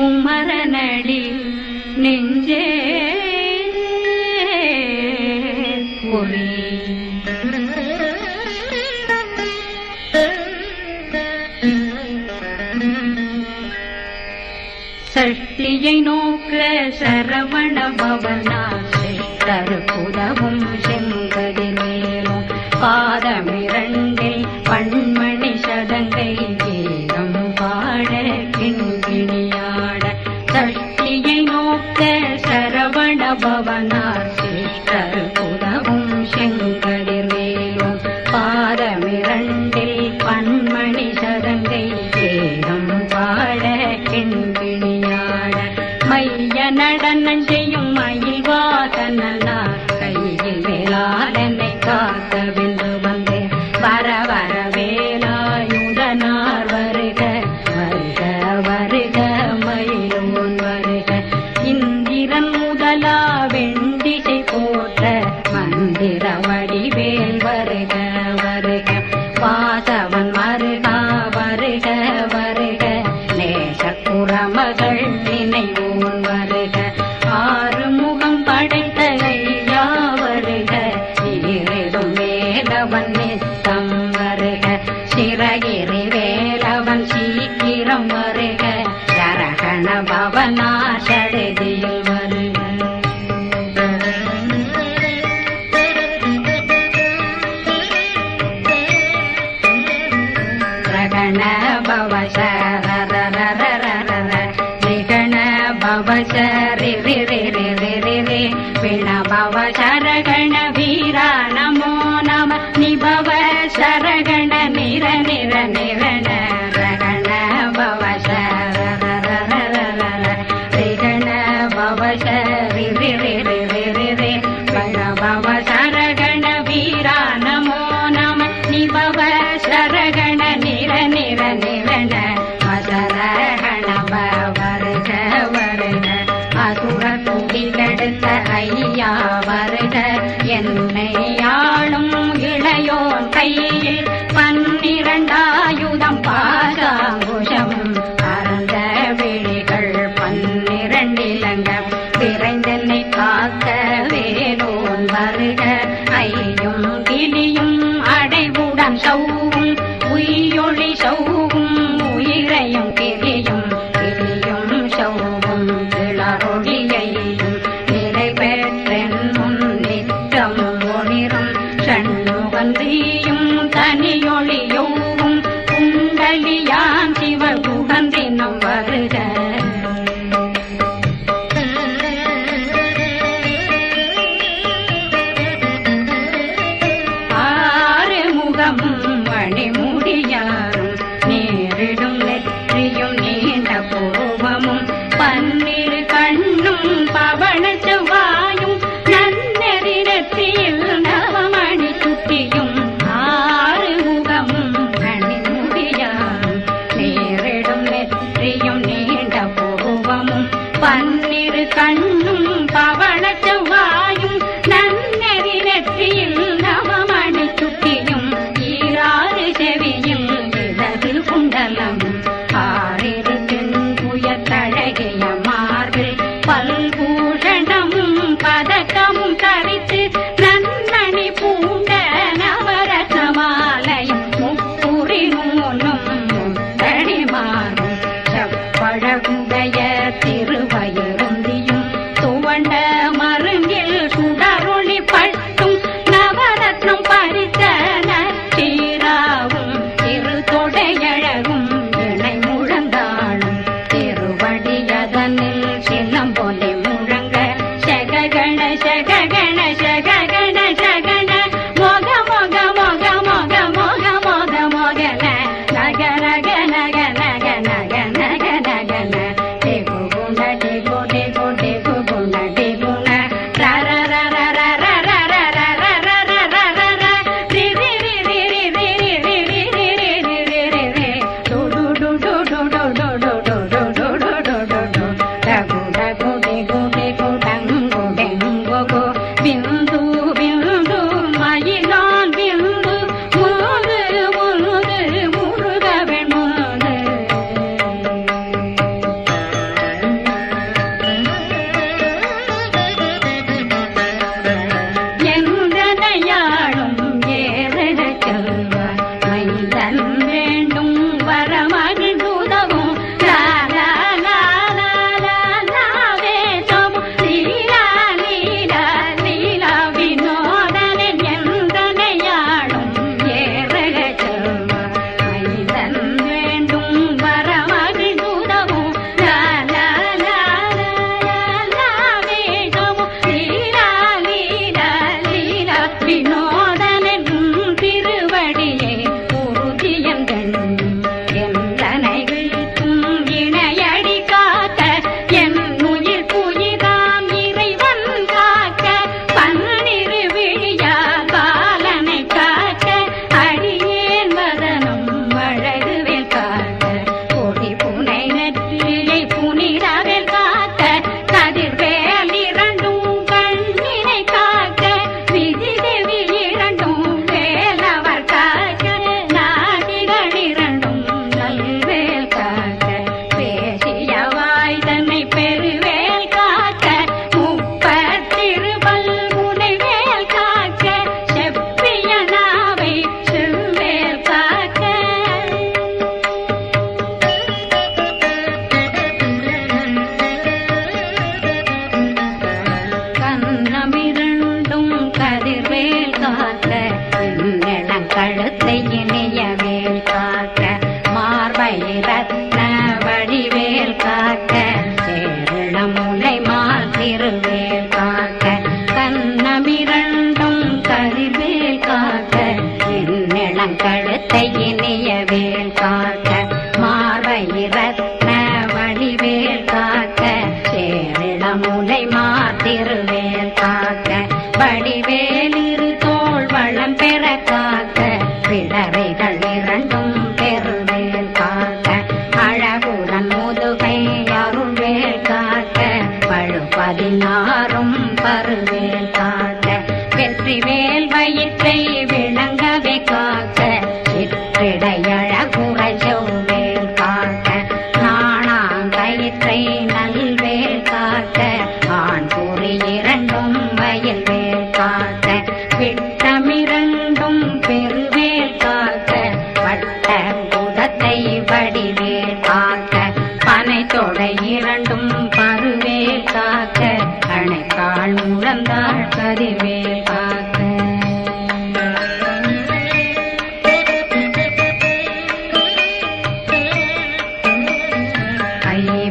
குமரனடி நெஞ்சே ஒரே சஷ்டியை நோக்க சரவண பவனாசை தருப்புதவும் செங்கதி மேலும் பாதமிரண்டில் பண்ண விளங்க விரைந்தென்னை திருவேல் காக்க கண்ணமிரண்டும் கருவேல் காக்க என்னிடம் கழுத்த இனிய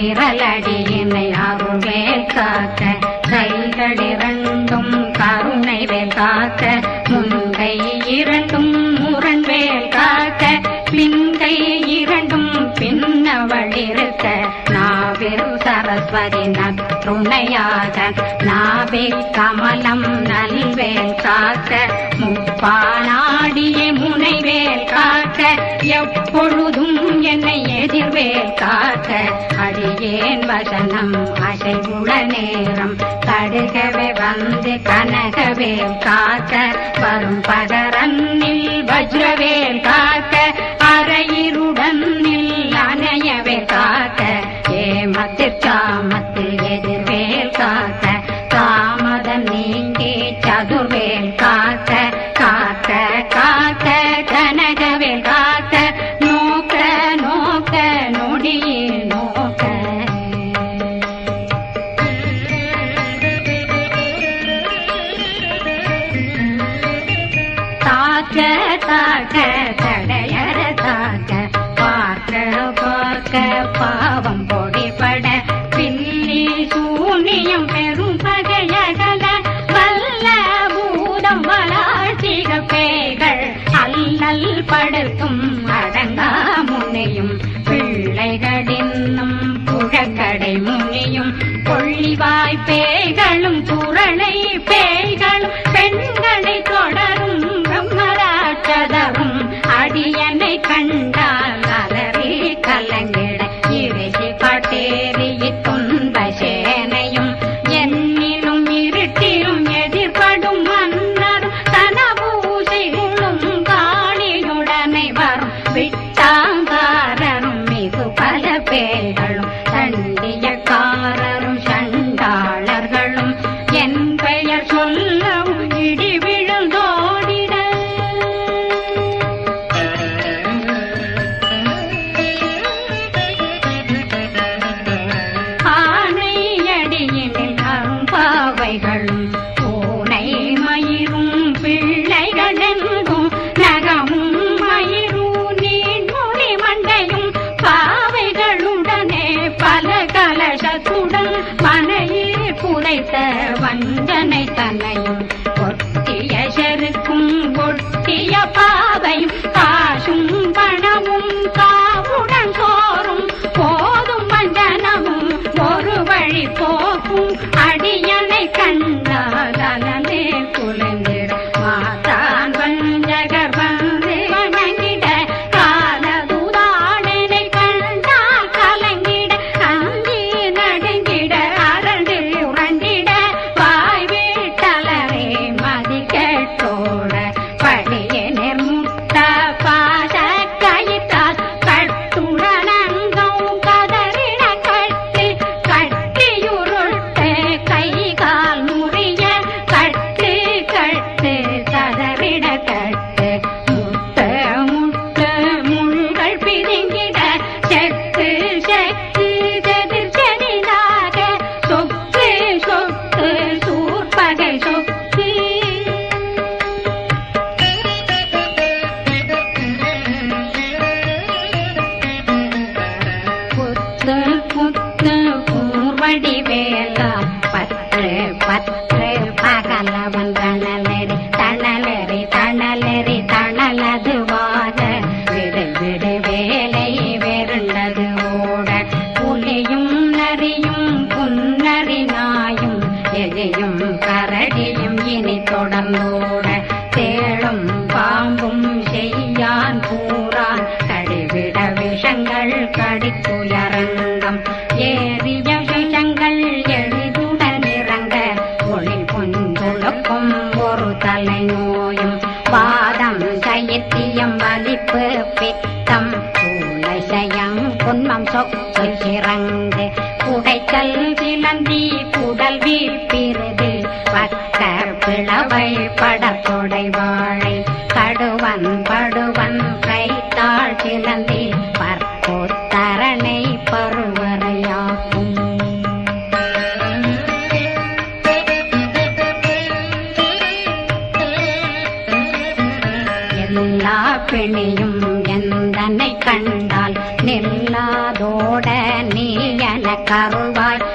விரலடியினை அருமே காக்க. கைகளிரண்டும் கருணைவே காக்க முன்கை இரண்டும் முரண்வே காக்க. பின்கை இரண்டும் பின்னவழிருக்க நாவில் சரஸ்வதி நற்றுணையாக. நாவே கமலம் நல்வேல் காக்க. முப்பானாடிய முனைவேல் காக்க. காக்க எப்பொழுதும் என்னை எதிர்வே காக்க அடியேன் வசனம் அசைவுள நேரம். தடுகவே வந்து கனகவே காக்க. வரும் பகரன்னில் வஜ்ரவேல் காக்க. அறையிருடன்னில் apart. ஏறிய விஷங்கள் எளிதுடன் இறங்க ஒளி பொன்றுழுக்கும் ஒரு தலை நோயும். பாதம் சைத்தியம் வலிப்பு பித்தம் சூளைசயம் பொன்மம் சொக்கு சிறங்கு குடைச்சல் சிலந்தி குடல் வீழ்பிருது பக்கர் பிளவை படத்தொடைவா எல்லா பிணியும் எந்தனை கண்டால் நில்லாதோட நீ என கருவாய்.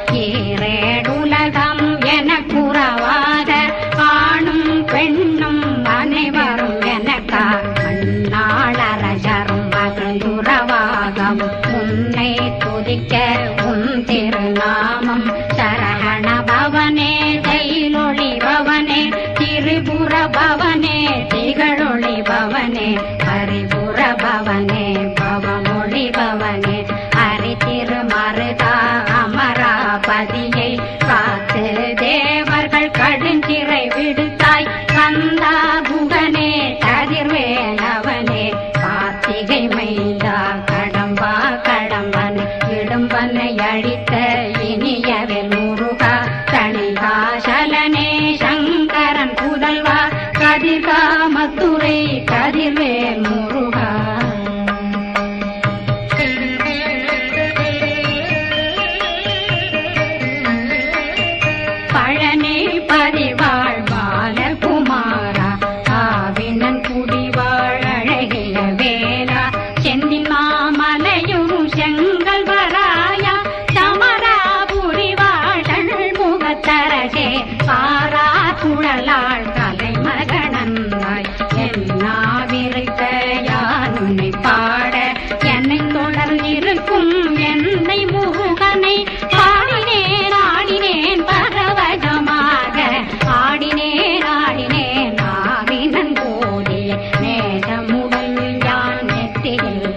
Hey, hey.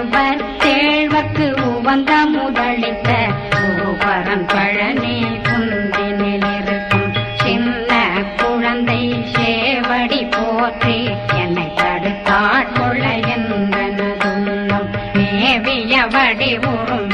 தேவர் தேழ்வர்க்கு உவந்த முதலித்த பூபரம் பழனி குந்தினிலிருக்கும் சின்ன குழந்தை சேவடி போற்றி என்னை தடுத்தாட்கொள்ள எந்தனதுள்ளம் மேவிய வடி உறும்